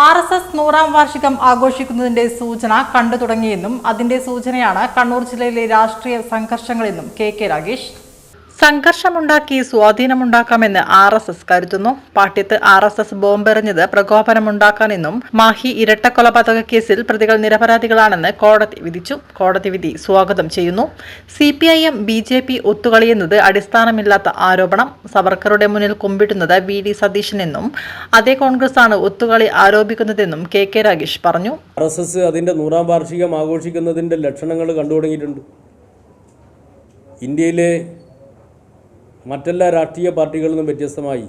R S S നൂറാം വാർഷികം ആഘോഷിക്കുന്നതിന്റെ സൂചന കണ്ടു തുടങ്ങിയെന്നും അതിന്റെ സൂചനയാണ് കണ്ണൂർ ജില്ലയിലെ രാഷ്ട്രീയ സംഘർഷങ്ങളെന്നും കെ കെ രാഗേഷ് സംഘർഷമുണ്ടാക്കി സ്വാധീനമുണ്ടാക്കാമെന്ന് ആർ എസ് എസ് കരുതുന്നു. പാട്യത്ത് ആർ എസ് എസ് ബോംബെറിഞ്ഞത് പ്രകോപനമുണ്ടാക്കാനെന്നും മാഹി ഇരട്ടക്കൊലപാതക കേസിൽ പ്രതികൾ നിരപരാധികളാണെന്ന് കോടതി വിധിച്ചു. കോടതി വിധി സ്വാഗതം ചെയ്യുന്നു. C P I M B J P ഒത്തുകളിയെന്നത് അടിസ്ഥാനമില്ലാത്ത ആരോപണം. സവർക്കറുടെ മുന്നിൽ കുമ്പിടുന്നത് വി ഡി സതീശനെന്നും അതേ ആണ് ഒത്തുകളി ആരോപിക്കുന്നതെന്നും കെ കെ രാഗേഷ് പറഞ്ഞു. ആർ എസ് എസ് അതിന്റെ നൂറാം വാർഷികം ആഘോഷിക്കുന്നതിന്റെ ലക്ഷണങ്ങൾ കണ്ടു ഇന്ത്യയിലെ മറ്റെല്ലാ രാഷ്ട്രീയ പാർട്ടികളിൽ നിന്നും വ്യത്യസ്തമായി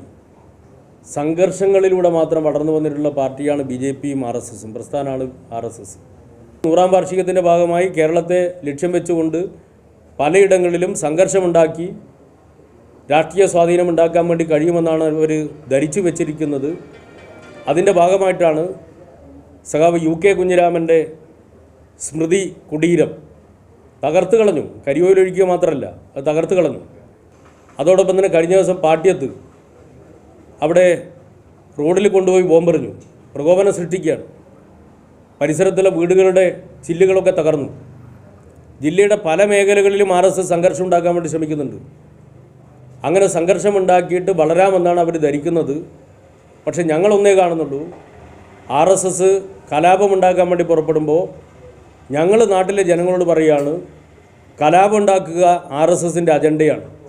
സംഘർഷങ്ങളിലൂടെ മാത്രം വളർന്നു വന്നിട്ടുള്ള പാർട്ടിയാണ് ബി ജെ പിയും ആർ എസ് എസും. പ്രസ്ഥാനമാണ് ആർ എസ് എസ്. നൂറാം വാർഷികത്തിന്റെ ഭാഗമായി കേരളത്തെ ലക്ഷ്യം വെച്ചുകൊണ്ട് പലയിടങ്ങളിലും സംഘർഷമുണ്ടാക്കി രാഷ്ട്രീയ സ്വാധീനം ഉണ്ടാക്കാൻ വേണ്ടി കഴിയുമെന്നാണ് അവർ ധരിച്ചു വെച്ചിരിക്കുന്നത്. അതിന്റെ ഭാഗമായിട്ടാണ് സഖാവ് യു കെ കുഞ്ഞിരാമന്റെ സ്മൃതി കുടീരം തകർത്ത് കളഞ്ഞു. കരിയോയിലൊഴിക്കുക മാത്രമല്ല അത് തകർത്ത് കളഞ്ഞു. അതോടൊപ്പം തന്നെ കഴിഞ്ഞ ദിവസം പാട്യത്ത് അവിടെ റോഡിൽ കൊണ്ടുപോയി ബോംബെറിഞ്ഞു. പ്രകോപനം സൃഷ്ടിക്കുകയാണ്. പരിസരത്തുള്ള വീടുകളുടെ ചില്ലുകളൊക്കെ തകർന്നു. ജില്ലയുടെ പല മേഖലകളിലും ആർ എസ് എസ് സംഘർഷം ഉണ്ടാക്കാൻ വേണ്ടി ശ്രമിക്കുന്നുണ്ട്. അങ്ങനെ സംഘർഷമുണ്ടാക്കിയിട്ട് വളരാമെന്നാണ് അവർ ധരിക്കുന്നത്. പക്ഷേ ഞങ്ങളൊന്നേ കാണുന്നുള്ളൂ. ആർ എസ് എസ് കലാപമുണ്ടാക്കാൻ വേണ്ടി പുറപ്പെടുമ്പോൾ ഞങ്ങൾ നാട്ടിലെ ജനങ്ങളോട് പറയുകയാണ് കലാപം ഉണ്ടാക്കുക ആർ എസ് എസിന്റെ അജണ്ടയാണ്.